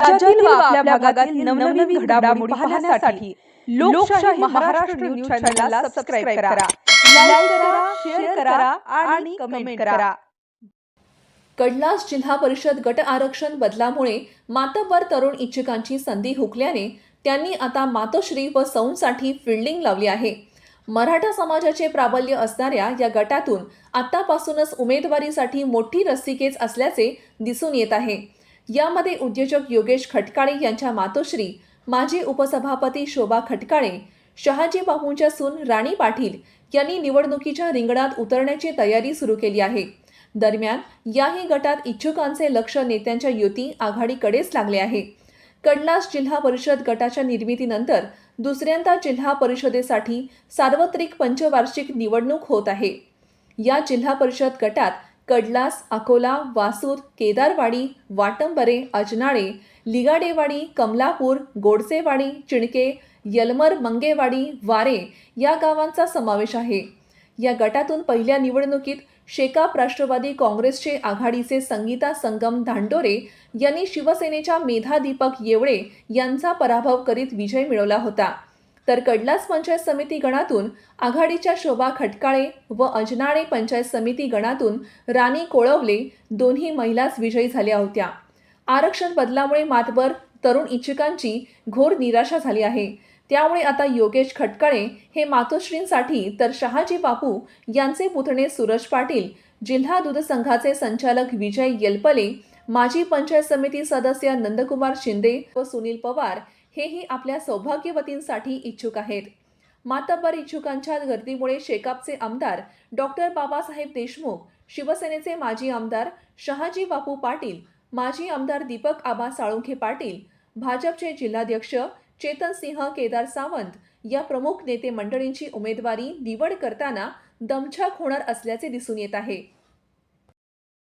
राज्यातील व आपल्या भागातील नवनवीन घडामोडी पाहण्यासाठी लोकशाही महाराष्ट्र न्यूज चॅनलला सबस्क्राईब करा. लाईक करा शेअर करा आणि कमेंट करा. कडलास जिल्हा परिषद गट आरक्षण बदलामुळे मातब्बर तरुण इच्छुकांची संधी हुकल्याने त्यांनी आता मातोश्री व सौंसाठी फिल्डिंग लावली आहे. मराठा समाजाचे प्राबल्य असणाऱ्या या गटातून आतापासूनच उमेदवारीसाठी मोठी रस्सीकेच असल्याचे दिसून येत आहे. यामध्ये उद्योजक योगेश खटकाळे यांच्या मातोश्री माजी उपसभापती शोभा खटकाळे शहाजी बापूंच्या सून राणी पाटील यांनी निवडणुकीच्या रिंगणात उतरण्याची तयारी सुरू केली आहे. दरम्यान याही गटात इच्छुकांचे लक्ष नेत्यांच्या युती आघाडीकडेच लागले आहे. कडलास जिल्हा परिषद गटाच्या निर्मितीनंतर दुसऱ्यांदा जिल्हा परिषदेसाठी सार्वत्रिक पंचवार्षिक निवडणूक होत आहे. या जिल्हा परिषद गटात कडलास अकोला वासूर केदारवाडी वाटंबरे अजनाळे लिगाडेवाडी कमलापूर गोडसेवाडी चिणके यलमर मंगेवाडी वारे या गावांचा समावेश आहे. या गटातून पहिल्या निवडणुकीत शेकाप राष्ट्रवादी काँग्रेसचे आघाडीचे संगीता संगम धांडोरे यांनी शिवसेनेच्या मेधा दीपक येवळे यांचा पराभव करीत विजय मिळवला होता. तर कडलास पंचायत समिती गणातून आघाडीच्या शोभा खटकाळे व अजनाळे पंचायत समिती गणातून राणी कोळवले दोन्ही महिलाच विजयी झाल्या होत्या. आरक्षण बदलामुळे मातबर तरुण इच्छुकांची घोर निराशा झाली आहे. त्यामुळे आता योगेश खटकाळे हे मातोश्रींसाठी तर शहाजी बापू यांचे पुतणे सूरज पाटील जिल्हा दूध संघाचे संचालक विजय येलपले माजी पंचायत समिती सदस्य नंदकुमार शिंदे व सुनील पवार हेही आपल्या सौभाग्यवतींसाठी इच्छुक आहेत. मातब्बर इच्छुकांच्या गर्दीमुळे शेकापचे आमदार डॉक्टर बाबासाहेब देशमुख शिवसेनेचे माजी आमदार शहाजी बापू पाटील माजी आमदार दीपक आबा साळुंखे पाटील भाजपचे जिल्हाध्यक्ष चेतन सिंह केदार सावंत या प्रमुख नेते मंडळींची उमेदवारी निवड करताना दमछाक होणार असल्याचे दिसून येत आहे.